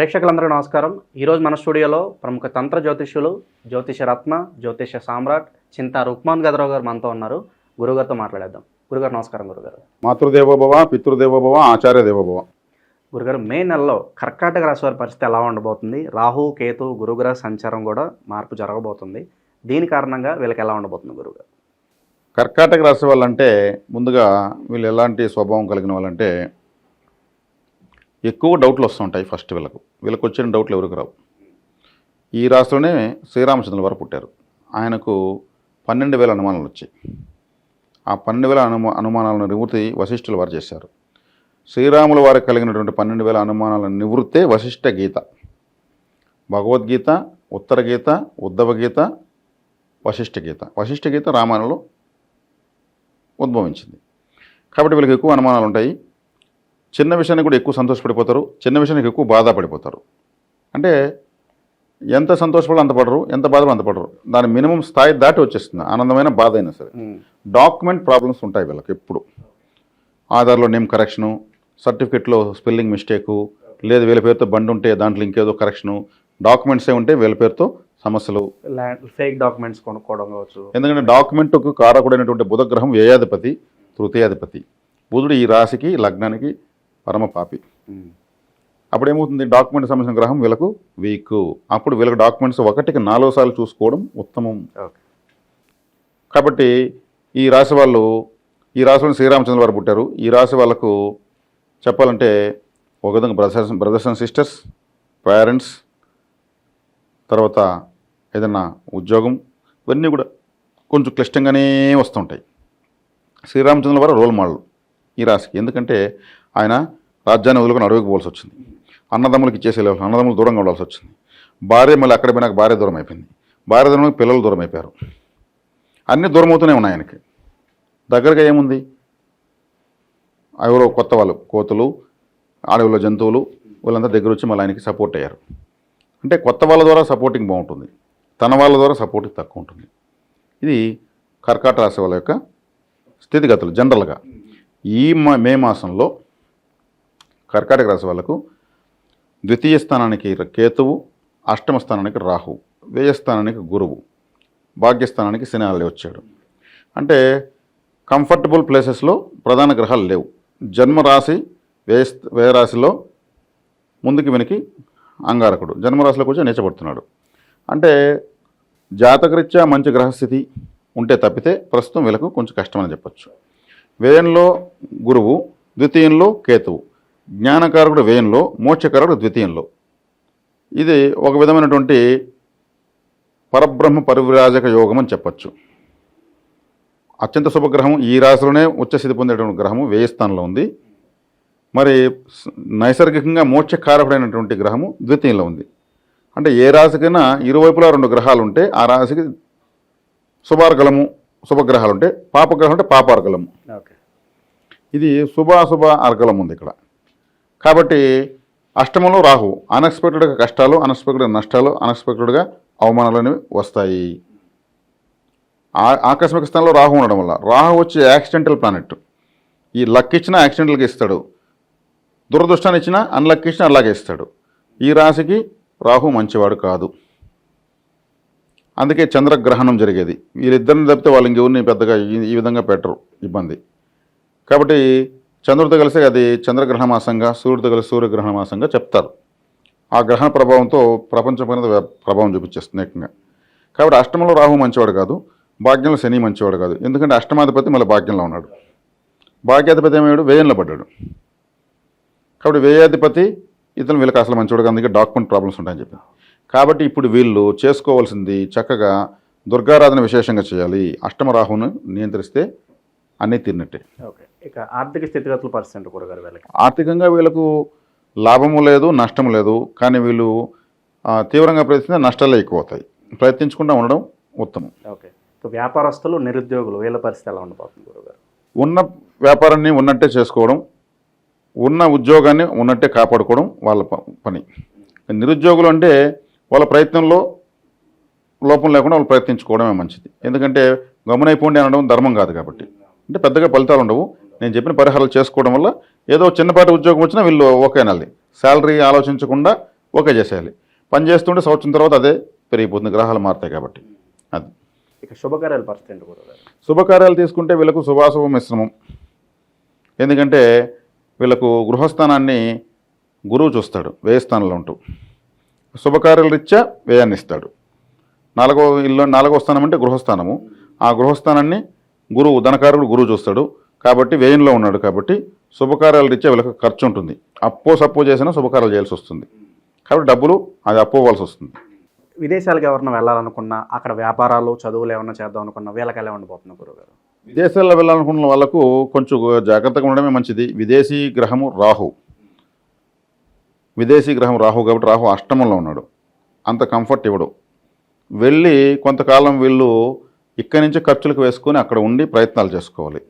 ప్రేక్షకులందరికీ నమస్కారం. ఈరోజు మన స్టూడియోలో ప్రముఖ తంత్ర జ్యోతిష్యులు జ్యోతిష రత్న జ్యోతిష సామ్రాట్ చింతా రుక్మాన్ గదరావు గారు మనతో ఉన్నారు. గురుగారితో మాట్లాడేద్దాం. గురుగారు నమస్కారం గురుగారు. మాతృదేవోభవ పితృదేవోభవ ఆచార్య దేవోభవ గురుగారు మే నెలలో కర్కాటక రాశి వారి పరిస్థితి ఎలా ఉండబోతుంది? రాహు కేతు గురుగ్రహ సంచారం కూడా మార్పు జరగబోతుంది. దీని కారణంగా వీళ్ళకి ఎలా ఉండబోతుంది గురుగారు? కర్కాటక రాశి వాళ్ళంటే ముందుగా వీళ్ళు ఎలాంటి స్వభావం కలిగిన వాళ్ళంటే ఎక్కువ డౌట్లు వస్తుంటాయి ఫస్ట్ వీళ్ళకు. వీళ్ళకు వచ్చిన డౌట్లు ఎవరికి రావు. ఈ రాష్ట్రంలోనే శ్రీరామచంద్రుల వారు పుట్టారు. ఆయనకు పన్నెండు వేల అనుమానాలు వచ్చాయి. ఆ పన్నెండు వేల అనుమా అనుమానాలను నివృత్తి వశిష్ఠుల వారు చేశారు. శ్రీరాముల వారికి కలిగినటువంటి పన్నెండు వేల అనుమానాల నివృత్తే వశిష్ఠ గీత. భగవద్గీత ఉత్తర గీత ఉద్ధవ గీత వశిష్ఠ గీత. వశిష్ఠ గీత రామాయణంలో ఉద్భవించింది. కాబట్టి వీళ్ళకి ఎక్కువ అనుమానాలు ఉంటాయి. చిన్న విషయానికి కూడా ఎక్కువ సంతోషపడిపోతారు చిన్న విషయానికి ఎక్కువ బాధపడిపోతారు. అంటే ఎంత సంతోషపడాలో అంత పడరు ఎంత బాధపడ అంత పడరు. దాని మినిమం స్థాయి దాటి వచ్చేస్తుంది ఆనందమైన బాధ అయినా సరే. డాక్యుమెంట్ ప్రాబ్లమ్స్ ఉంటాయి వీళ్ళకి ఎప్పుడు. ఆధార్లో నేమ్ కరెక్షను సర్టిఫికెట్లో స్పెల్లింగ్ మిస్టేకు లేదు వీళ్ళ పేరుతో బండి ఉంటే దాంట్లో ఇంకేదో కరెక్షను డాక్యుమెంట్సే ఉంటే వీళ్ళ పేరుతో సమస్యలు. ఫేక్ డాక్యుమెంట్స్ కొనుక్కోవడం కావచ్చు. ఎందుకంటే డాక్యుమెంట్కు కారకుడైనటువంటి బుధగ్రహం వ్యయాధిపతి తృతీయాధిపతి. బుధుడు ఈ రాశికి లగ్నానికి పరమ పాపి అప్పుడు ఏమవుతుంది డాక్యుమెంట్ సంబంధించిన గ్రహం వీళ్ళకు వీక్. అప్పుడు వీళ్ళకి డాక్యుమెంట్స్ ఒకటికి నాలుగు సార్లు చూసుకోవడం ఉత్తమం. కాబట్టి ఈ రాశి వాళ్ళు ఈ రాశిలో శ్రీరామచంద్ర వారు పుట్టారు. ఈ రాశి వాళ్ళకు చెప్పాలంటే ఒక విధంగా brothers brothers and sisters parents తర్వాత ఏదన్నా ఉద్యోగం ఇవన్నీ కూడా కొంచెం క్లిష్టంగానే వస్తుంటాయి. శ్రీరామచంద్ర వారు రోల్ మోడల్ ఈ రాశికి. ఎందుకంటే ఆయన రాజ్యాన్ని వదులుకొని అడవికి పోవాల్సి వచ్చింది. అన్నదమ్ములకి ఇచ్చేసే లేవాలి అన్నదమ్ములు దూరంగా ఉండాల్సి వచ్చింది. భార్య మళ్ళీ అక్కడ పోయినాక భార్య దూరం అయిపోయింది. భార్య దూరం పిల్లలు దూరం అయిపోయారు. అన్నీ దూరం అవుతూనే ఉన్నాయి ఆయనకి. దగ్గరగా ఏముంది? ఎవరో కొత్త వాళ్ళు కోతులు అడవిలో జంతువులు వీళ్ళంతా దగ్గర వచ్చి మళ్ళీ ఆయనకి సపోర్ట్ అయ్యారు. అంటే కొత్త వాళ్ళ ద్వారా సపోర్టింగ్ బాగుంటుంది. తన వాళ్ళ ద్వారా సపోర్టింగ్ తక్కువ ఉంటుంది. ఇది కర్కాట రాశి వాళ్ళ యొక్క స్థితిగతులు జనరల్గా ఈ మే మాసంలో కర్కాటక రాశి వాళ్ళకు ద్వితీయ స్థానానికి కేతువు అష్టమ స్థానానికి రాహు వ్యయస్థానానికి గురువు భాగ్యస్థానానికి శని వచ్చాడు. అంటే కంఫర్టబుల్ ప్లేసెస్లో ప్రధాన గ్రహాలు లేవు. జన్మరాశి వ్యయ వ్యయరాశిలో ముందుకి వెనక్కి అంగారకుడు. జన్మరాశిలోకి వచ్చి నీచబడుతున్నాడు. అంటే జాతకరీత్యా మంచి గ్రహస్థితి ఉంటే తప్పితే ప్రస్తుతం వీళ్ళకు కొంచెం కష్టమని చెప్పచ్చు. వ్యయంలో గురువు ద్వితీయంలో కేతువు. జ్ఞానకారకుడు వ్యయంలో మోక్షకారకుడు ద్వితీయంలో. ఇది ఒక విధమైనటువంటి పరబ్రహ్మ పరివిరాజక యోగం అని చెప్పచ్చు. అత్యంత శుభగ్రహం ఈ రాశిలోనే ఉచ్చస్థితి పొందేటువంటి గ్రహము వ్యయ స్థానంలో ఉంది. మరి నైసర్గికంగా మోక్షకారకుడైనటువంటి గ్రహము ద్వితీయంలో ఉంది. అంటే ఏ రాశికైనా ఇరువైపులా రెండు గ్రహాలు ఉంటే ఆ రాశికి శుభార్గలము శుభగ్రహాలు ఉంటే పాపగ్రహం అంటే పాపార్గలము. ఇది శుభాశుభ అర్గలం ఉంది ఇక్కడ. కాబట్టి అష్టమంలో రాహు అన్ఎక్స్పెక్టెడ్గా కష్టాలు అన్ఎక్స్పెక్టెడ్ నష్టాలు అన్ఎక్స్పెక్టెడ్గా అవమానాలు అనేవి వస్తాయి. ఆ- ఆకస్మిక స్థానంలో రాహు ఉండడం వల్ల రాహు వచ్చి యాక్సిడెంటల్ ప్లానెట్ ఈ లక్ ఇచ్చినా యాక్సిడెంటల్కి ఇస్తాడు. దురదృష్టాన్ని ఇచ్చినా అన్లక్ ఇచ్చినా అలాగే ఇస్తాడు. ఈ రాశికి రాహు మంచివాడు కాదు. అందుకే చంద్రగ్రహణం జరిగేది. వీళ్ళిద్దరిని తప్పితే వాళ్ళు ఇంకెవరిని పెద్దగా ఈ విధంగా పెట్టరు. ఇబ్బంది. కాబట్టి చంద్రుడితో కలిసి అది చంద్రగ్రహణ మాసంగా సూర్యుడితో కలిసి సూర్యగ్రహణ మాసంగా చెప్తారు. ఆ గ్రహణ ప్రభావంతో ప్రపంచం పైన ప్రభావం చూపించేస్తుంది ఏకంగా. కాబట్టి అష్టమంలో రాహు మంచివాడు కాదు భాగ్యంలో శని మంచివాడు కాదు. ఎందుకంటే అష్టమాధిపతి మళ్ళీ భాగ్యంలో ఉన్నాడు. భాగ్యాధిపతి ఏమయ్యాడు వ్యయంలో పడ్డాడు. కాబట్టి వ్యయాధిపతి ఇతను వీళ్ళకి అసలు మంచివాడు కాదు. అందుకే డాక్యుమెంట్ ప్రాబ్లమ్స్ ఉంటాయని చెప్పి. కాబట్టి ఇప్పుడు వీళ్ళు చేసుకోవాల్సింది చక్కగా దుర్గారాధన విశేషంగా చేయాలి. అష్టమ రాహును నియంత్రిస్తే అన్నీ తిన్నట్టే ఓకే. ఇక ఆర్థిక స్థితిగతుల పరిస్థితి గురుగారు వీళ్ళకి? ఆర్థికంగా వీళ్ళకు లాభము లేదు నష్టము లేదు. కానీ వీళ్ళు తీవ్రంగా ప్రయత్నిస్తే నష్టాలే ఎక్కువ అవుతాయి ప్రయత్నించకుండా ఉండడం ఉత్తమం. ఓకే. వ్యాపారస్తులు నిరుద్యోగులు వీళ్ళ పరిస్థితి ఎలా ఉండబోతుంది గురుగారు? ఉన్న వ్యాపారాన్ని ఉన్నట్టే చేసుకోవడం ఉన్న ఉద్యోగాన్ని ఉన్నట్టే కాపాడుకోవడం వాళ్ళ పని. నిరుద్యోగులు అంటే వాళ్ళ ప్రయత్నంలో లోపం లేకుండా వాళ్ళు ప్రయత్నించుకోవడమే మంచిది. ఎందుకంటే గమనైపోండి అనడం ధర్మం కాదు కాబట్టి. అంటే పెద్దగా ఫలితాలు ఉండవు. నేను చెప్పిన పరిహారాలు చేసుకోవడం వల్ల ఏదో చిన్నపాటి ఉద్యోగం వచ్చినా వీళ్ళు ఓకే అనాలి. శాలరీ ఆలోచించకుండా ఓకే చేసేయాలి. పని చేస్తుంటే సంవత్సరం తర్వాత అదే పెరిగిపోతుంది గ్రహాలు మారుతాయి కాబట్టి. అది. ఇక శుభకార్యాల గురుగారు శుభకార్యాలు తీసుకుంటే వీళ్ళకు శుభాశుభ మిశ్రమం. ఎందుకంటే వీళ్ళకు గృహస్థానాన్ని గురువు చూస్తాడు వ్యయస్థానంలో ఉంటూ. శుభకార్యాల రీత్యా వ్యయాన్ని ఇస్తాడు. నాలుగో ఇల్లు నాలుగో స్థానం అంటే గృహస్థానము. ఆ గృహస్థానాన్ని గురువు ధనకారుడు గురువు చూస్తాడు. కాబట్టి వ్యయంలో ఉన్నాడు కాబట్టి శుభకార్యాల రీత్యా వీళ్ళకి ఖర్చు ఉంటుంది. అప్పో సప్పో చేసినా శుభకార్యాలు చేయాల్సి వస్తుంది. కాబట్టి డబ్బులు అది అప్పోవాల్సి వస్తుంది. విదేశాలకు ఎవరైనా వెళ్ళాలనుకున్నా అక్కడ వ్యాపారాలు చదువులు ఏమైనా చేద్దాం అనుకున్నా వీళ్ళకి ఎలా ఉండిపోతుంది గురుగారు? విదేశాల్లో వెళ్ళాలనుకున్న వాళ్ళకు కొంచెం జాగ్రత్తగా ఉండడమే మంచిది. విదేశీ గ్రహము రాహు. విదేశీ గ్రహం రాహు కాబట్టి రాహు అష్టమంలో ఉన్నాడు. అంత కంఫర్ట్ ఇవ్వడు. వెళ్ళి కొంతకాలం వీళ్ళు ఇక్కడి నుంచి ఖర్చులకు వేసుకొని అక్కడ ఉండి ప్రయత్నాలు చేసుకోవాలి.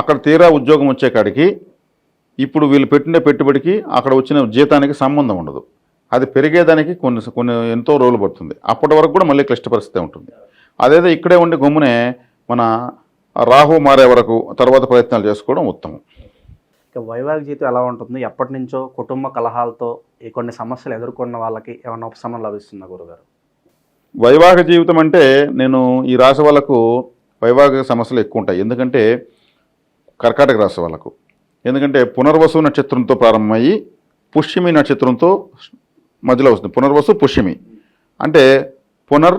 అక్కడ తీరా ఉద్యోగం వచ్చే కాడికి ఇప్పుడు వీళ్ళు పెట్టిన పెట్టుబడికి అక్కడ వచ్చిన జీతానికి సంబంధం ఉండదు. అది పెరిగేదానికి కొన్ని కొన్ని ఎంతో రోజులు పడుతుంది. అప్పటి వరకు కూడా మళ్ళీ క్లిష్ట పరిస్థితి ఉంటుంది. అదేదో ఇక్కడే ఉండి గమ్మునే మన రాహు మారే వరకు తర్వాత ప్రయత్నాలు చేసుకోవడం ఉత్తమం. ఇక వైవాహిక జీవితం ఎలా ఉంటుంది? ఎప్పటి నుంచో కుటుంబ కలహాలతో ఈ కొన్ని సమస్యలు ఎదుర్కొన్న వాళ్ళకి ఏమైనా ఉపశమనం లభిస్తుందా గురుగారు? వైవాహిక జీవితం అంటే నేను ఈ రాశి వాళ్ళకు వైవాహిక సమస్యలు ఎక్కువ ఉంటాయి. ఎందుకంటే కర్కాటక రాశి వాళ్ళకు. ఎందుకంటే పునర్వసు నక్షత్రంతో ప్రారంభమయ్యి పుష్యమి నక్షత్రంతో మధ్యలో వస్తుంది. పునర్వసు పుష్యమి. అంటే పునర్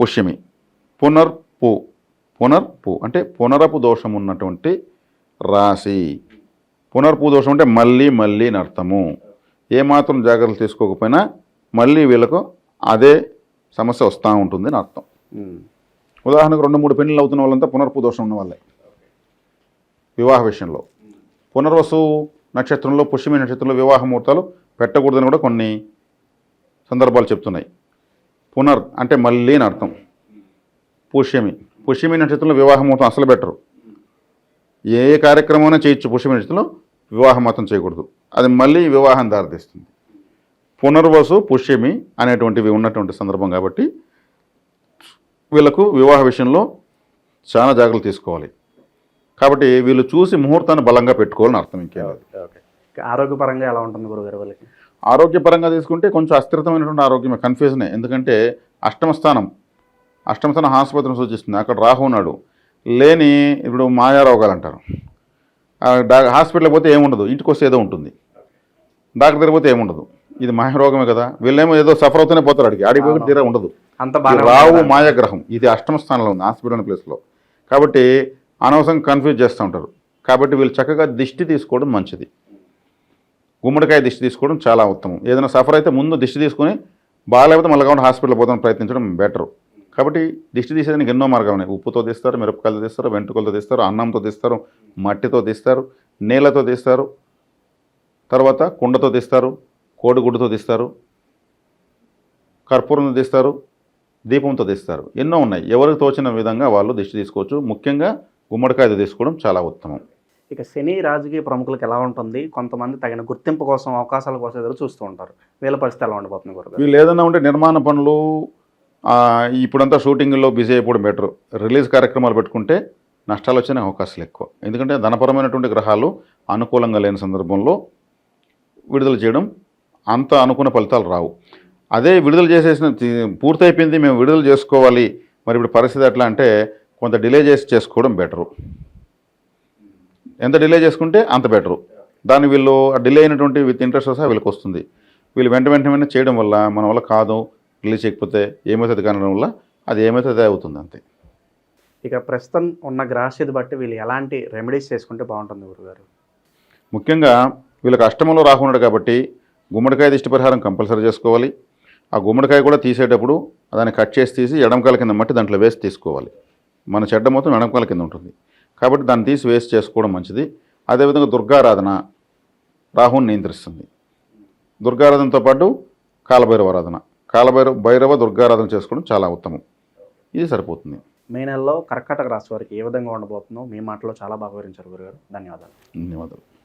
పుష్యమి. పునర్ పు. పునర్ పు. అంటే పునరపు దోషం ఉన్నటువంటి రాశి. పునర్పు దోషం అంటే మళ్ళీ మళ్ళీ అని అర్థము. ఏమాత్రం జాగ్రత్తలు తీసుకోకపోయినా మళ్ళీ వీళ్ళకు అదే సమస్య వస్తూ ఉంటుంది అని అర్థం. ఉదాహరణకు రెండు మూడు పెళ్ళిళ్ళు అవుతున్న వాళ్ళంతా పునర్పు దోషం ఉన్న వాళ్ళే. వివాహ విషయంలో. పునర్వసు నక్షత్రంలో పుష్యమి నక్షత్రంలో వివాహ ముహూర్తాలు పెట్టకూడదని కూడా కొన్ని సందర్భాలు చెప్తున్నాయి. పునర్ అంటే మళ్ళీ అని అర్థం. పుష్యమి. పుష్యమి నక్షత్రంలో వివాహ ముహూర్తం అసలు పెట్టరు. ఏ కార్యక్రమమైనా చేయొచ్చు. పుష్యమి నక్షత్రంలో వివాహం మాత్రం చేయకూడదు. అది మళ్ళీ వివాహం దారితీస్తుంది. పునర్వసు పుష్యమి అనేటువంటివి ఉన్నటువంటి సందర్భం కాబట్టి వీళ్ళకు వివాహ విషయంలో చాలా జాగ్రత్తలు తీసుకోవాలి. కాబట్టి వీళ్ళు చూసి ముహూర్తాన్ని బలంగా పెట్టుకోవాలని అర్థం ఇంకేం లేదు. ఓకే ఇక ఆరోగ్యపరంగా ఎలా ఉంటుంది గురుగారు వాళ్ళకి? ఆరోగ్యపరంగా తీసుకుంటే కొంచెం అస్థిరతమైనటువంటి ఆరోగ్యమే కన్ఫ్యూజనే ఎందుకంటే అష్టమ స్థానం అష్టమ స్థానం ఆసుపత్రిని సూచిస్తుంది. అక్కడ రాహు ఉన్నాడు. లేని ఇప్పుడు మాయా రోగాలు అంటారు. హాస్పిటల్కి పోతే ఏముండదు. ఇంటికి వస్తే ఏదో ఉంటుంది. డాక్టర్ దగ్గర పోతే ఏముండదు. ఇది మాయ రోగమే కదా. వీళ్ళేమో ఏదో సఫర్ అవుతూనే పోతారు అడిగి ఆడికి పోయి తీరా ఉండదు. అంత రావు మాయాగ్రహం ఇది అష్టమ స్థానంలో ఉంది హాస్పిటల్ అనే ప్లేస్లో కాబట్టి అనవసరం కన్ఫ్యూజ్ చేస్తూ ఉంటారు. కాబట్టి వీళ్ళు చక్కగా దిష్టి తీసుకోవడం మంచిది. గుమ్మడికాయ దిష్టి తీసుకోవడం చాలా ఉత్తమం. ఏదైనా సఫర్ అయితే ముందు దిష్టి తీసుకొని బాగాలేకపోతే మళ్ళీ కాబట్టి హాస్పిటల్ పోతాం ప్రయత్నించడం బెటర్. కాబట్టి దిష్టి తీసేదానికి ఎన్నో మార్గాలు ఉన్నాయి. ఉప్పుతో తీస్తారు మిరపకాయలతో తీస్తారు వెంట్రుకలతో తీస్తారు అన్నంతో తీస్తారు మట్టితో తీస్తారు నీళ్ళతో తీస్తారు తర్వాత కుండతో తీస్తారు కోడిగుడ్డుతో తీస్తారు కర్పూరంతో తీస్తారు దీపంతో తీస్తారు. ఎన్నో ఉన్నాయి. ఎవరికి తోచిన విధంగా వాళ్ళు దిష్టి తీసుకోవచ్చు. ముఖ్యంగా గుమ్మడికాయతో తీసుకోవడం చాలా ఉత్తమం. ఇక శని రాజకీయ ప్రముఖులకు ఎలా ఉంటుంది? కొంతమంది తగిన గుర్తింపు కోసం అవకాశాల కోసం ఎదురు చూస్తూ ఉంటారు. వీళ్ళ పరిస్థితి ఎలా ఉండిపోతుంది గురుగారు? వీళ్ళు ఏదైనా ఉంటే నిర్మాణ పనులు ఇప్పుడంతా షూటింగ్లో బిజీ అయిపోవడం బెటర్. రిలీజ్ కార్యక్రమాలు పెట్టుకుంటే నష్టాలు వచ్చే అవకాశాలు ఎక్కువ. ఎందుకంటే ధనపరమైనటువంటి గ్రహాలు అనుకూలంగా లేని సందర్భంలో విడుదల చేయడం అంత అనుకున్న ఫలితాలు రావు. అదే విడుదల చేసేసిన పూర్తయిపోయింది మేము విడుదల చేసుకోవాలి. మరి ఇప్పుడు పరిస్థితి ఎట్లా అంటే కొంత డిలే చేసి చేసుకోవడం బెటరు. ఎంత డిలే చేసుకుంటే అంత బెటరు. దాన్ని వీళ్ళు డిలే అయినటువంటి విత్ ఇంట్రెస్ట్ వస్తే వీళ్ళకి వస్తుంది. వీళ్ళు వెంట వెంటనే చేయడం వల్ల మన వల్ల కాదు రిలీజ్ చేయకపోతే ఏమవుతుంది కానడం వల్ల అది ఏమైతే అదే అవుతుంది అంతే. ఇక ప్రస్తుతం ఉన్న గ్రహస్థితి బట్టి వీళ్ళు ఎలాంటి రెమెడీస్ చేసుకుంటే బాగుంటుంది గురుగారు? ముఖ్యంగా వీళ్ళకి అష్టమంలో రాకున్నాడు కాబట్టి గుమ్మడికాయ దిష్టి పరిహారం కంపల్సరీ చేసుకోవాలి. ఆ గుమ్మడికాయ కూడా తీసేటప్పుడు దాన్ని కట్ చేసి తీసి ఎడంకాల కింద మట్టి దాంట్లో వేసి తీసుకోవాలి. మన చెడ్డ మొత్తం ఎడంకాల కింద ఉంటుంది. కాబట్టి దాన్ని తీసి వేసి చేసుకోవడం మంచిది. అదేవిధంగా దుర్గారాధన రాహుని నియంత్రిస్తుంది. దుర్గారాధనతో పాటు కాలభైరవ ఆరాధన. కాలభైరవ భైరవ దుర్గారాధన చేసుకోవడం చాలా ఉత్తమం. ఇది సరిపోతుంది. మే నెలలో కర్కాటక రాశి వారికి ఏ విధంగా ఉండబోతుందో మీ మాటలో చాలా బాగా వివరించారు గురుగారు. ధన్యవాదాలు. ధన్యవాదాలు.